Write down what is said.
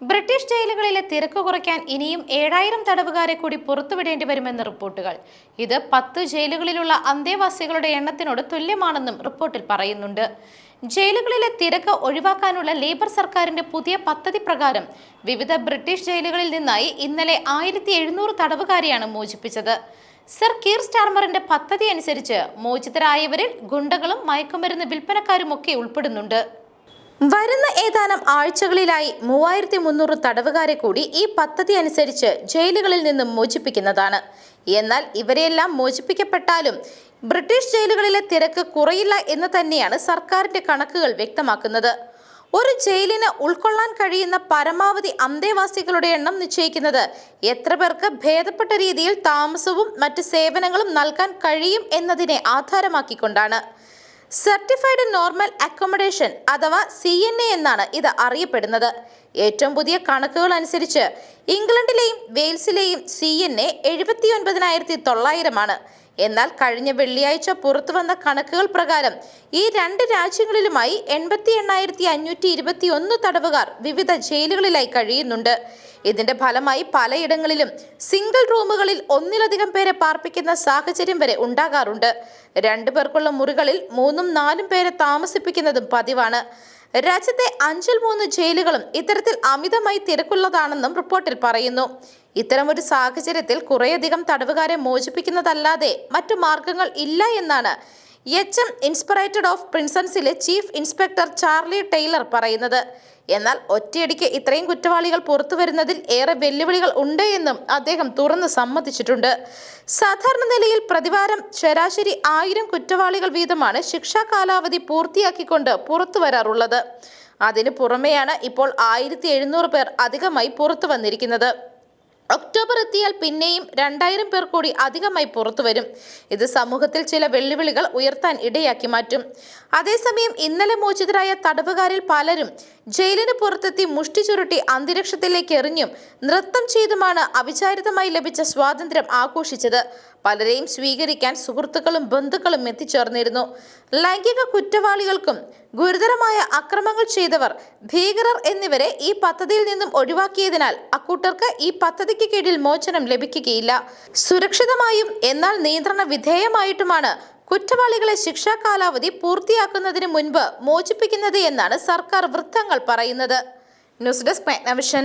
British ജയിലുകളിലെ തിരക്ക് കുറയ്ക്കാൻ ഇനിയും ഏഴായിരം തടവുകാരെ കൂടി പുറത്തുവിടേണ്ടി വരുമെന്ന് റിപ്പോർട്ടുകൾ. ഇത് പത്ത് ജയിലുകളിലുള്ള അന്തേവാസികളുടെ എണ്ണത്തിനോട് തുല്യമാണെന്നും റിപ്പോർട്ടിൽ പറയുന്നുണ്ട്. ജയിലുകളിലെ തിരക്ക് ഒഴിവാക്കാനുള്ള ലേബർ സർക്കാരിന്റെ പുതിയ പദ്ധതി പ്രകാരം വിവിധ ബ്രിട്ടീഷ് ജയിലുകളിൽ നിന്നായി ഇന്നലെ ആയിരത്തി എഴുന്നൂറ് തടവുകാരെയാണ് മോചിപ്പിച്ചത്. സർ കീർ സ്റ്റാർമറിന്റെ പദ്ധതി അനുസരിച്ച് മോചിതരായവരിൽ ഗുണ്ടകളും മയക്കുമരുന്ന് വിൽപ്പനക്കാരുമൊക്കെ ഉൾപ്പെടുന്നുണ്ട്. വരുന്ന ഏതാനും ആഴ്ചകളിലായി മൂവായിരത്തി മുന്നൂറ് തടവുകാരെ കൂടി ഈ പദ്ധതി അനുസരിച്ച് ജയിലുകളിൽ നിന്നും മോചിപ്പിക്കുന്നതാണ്. എന്നാൽ ഇവരെയെല്ലാം മോചിപ്പിക്കപ്പെട്ടാലും ബ്രിട്ടീഷ് ജയിലുകളിലെ തിരക്ക് കുറയില്ല എന്ന് തന്നെയാണ് സർക്കാരിന്റെ കണക്കുകൾ വ്യക്തമാക്കുന്നത്. ഒരു ജയിലിന് ഉൾക്കൊള്ളാൻ കഴിയുന്ന പരമാവധി അന്തേവാസികളുടെ എണ്ണം നിശ്ചയിക്കുന്നത് എത്ര പേർക്ക് ഭേദപ്പെട്ട രീതിയിൽ താമസവും മറ്റ് സേവനങ്ങളും നൽകാൻ കഴിയും എന്നതിനെ ആധാരമാക്കിക്കൊണ്ടാണ്. സർട്ടിഫൈഡ് നോർമൽ അക്കോമഡേഷൻ അഥവാ സി എൻ എ എന്നാണ് ഇത് അറിയപ്പെടുന്നത്. ഏറ്റവും പുതിയ കണക്കുകൾ അനുസരിച്ച് ഇംഗ്ലണ്ടിലെയും വെയിൽസിലെയും സി എൻ എ എഴുപത്തി ഒൻപതിനായിരത്തി തൊള്ളായിരമാണ് എന്നാൽ കഴിഞ്ഞ വെള്ളിയാഴ്ച പുറത്തു വന്ന കണക്കുകൾ പ്രകാരം ഈ രണ്ട് രാജ്യങ്ങളിലുമായി എൺപത്തി എണ്ണായിരത്തി അഞ്ഞൂറ്റി ഇരുപത്തി ഒന്ന് തടവുകാർ വിവിധ ജയിലുകളിലായി കഴിയുന്നുണ്ട്. ഇതിന്റെ ഫലമായി പലയിടങ്ങളിലും സിംഗിൾ റൂമുകളിൽ ഒന്നിലധികം പേരെ പാർപ്പിക്കുന്ന സാഹചര്യം വരെ ഉണ്ടാകാറുണ്ട്. രണ്ടു പേർക്കുള്ള മുറികളിൽ മൂന്നും നാലും പേരെ താമസിപ്പിക്കുന്നതും പതിവാണ്. രാജ്യത്തെ അഞ്ചിൽ മൂന്ന് ജയിലുകളും ഇത്തരത്തിൽ അമിതമായി തിരക്കുള്ളതാണെന്നും റിപ്പോർട്ടിൽ പറയുന്നു. ഇത്തരമൊരു സാഹചര്യത്തിൽ കുറേയധികം തടവുകാരെ മോചിപ്പിക്കുന്നതല്ലാതെ മറ്റു മാർഗങ്ങൾ ഇല്ല എന്നാണ് എച്ച് എം ഇൻസ്പിറേറ്റഡ് ഓഫ് പ്രിൻസൺസിലെ ചീഫ് ഇൻസ്പെക്ടർ ചാർലി ടെയ്ലർ പറയുന്നത്. എന്നാൽ ഒറ്റയടിക്ക് ഇത്രയും കുറ്റവാളികൾ പുറത്തു വരുന്നതിൽ ഏറെ വെല്ലുവിളികൾ ഉണ്ട് എന്നും അദ്ദേഹം തുറന്ന് സമ്മതിച്ചിട്ടുണ്ട്. സാധാരണ നിലയിൽ പ്രതിവാരം ശരാശരി ആയിരം കുറ്റവാളികൾ വീതമാണ് ശിക്ഷാ കാലാവധി പൂർത്തിയാക്കിക്കൊണ്ട് പുറത്തു വരാറുള്ളത്. അതിനു പുറമെയാണ് ഇപ്പോൾ ആയിരത്തി എഴുന്നൂറ് പേർ അധികമായി പുറത്തു വന്നിരിക്കുന്നത്. ഒക്ടോബർ എത്തിയാൽ പിന്നെയും രണ്ടായിരം പേർ കൂടി അധികമായി പുറത്തു വരും. ഇത് സമൂഹത്തിൽ ചില വെല്ലുവിളികൾ ഉയർത്താൻ ഇടയാക്കി മാറ്റും. അതേസമയം ഇന്നലെ മോചിതരായ തടവുകാരിൽ പലരും ജയിലിന് പുറത്തെത്തി മുഷ്ടി ചുരുട്ടി അന്തരീക്ഷത്തിലേക്ക് എറിഞ്ഞും നൃത്തം ചെയ്തുമാണ് അവിചാരിതമായി ലഭിച്ച സ്വാതന്ത്ര്യം ആഘോഷിച്ചത്. പലരെയും സ്വീകരിക്കാൻ സുഹൃത്തുക്കളും ബന്ധുക്കളും എത്തിച്ചേർന്നിരുന്നു. ലൈംഗിക കുറ്റവാളികൾക്കും ഗുരുതരമായ അക്രമങ്ങൾ ചെയ്തവർ ഭീകരർ എന്നിവരെ ഈ പദ്ധതിയിൽ നിന്നും ഒഴിവാക്കിയതിനാൽ അക്കൂട്ടർക്ക് ഈ പദ്ധതിക്ക് കീഴിൽ മോചനം ലഭിക്കുകയില്ല. സുരക്ഷിതമായും എന്നാൽ നിയന്ത്രണ വിധേയമായിട്ടുമാണ് കുറ്റവാളികളെ ശിക്ഷാ കാലാവധി പൂർത്തിയാക്കുന്നതിന് മുൻപ് മോചിപ്പിക്കുന്നത് എന്നാണ് സർക്കാർ വൃത്തങ്ങൾ പറയുന്നത്. News desk Magnavision.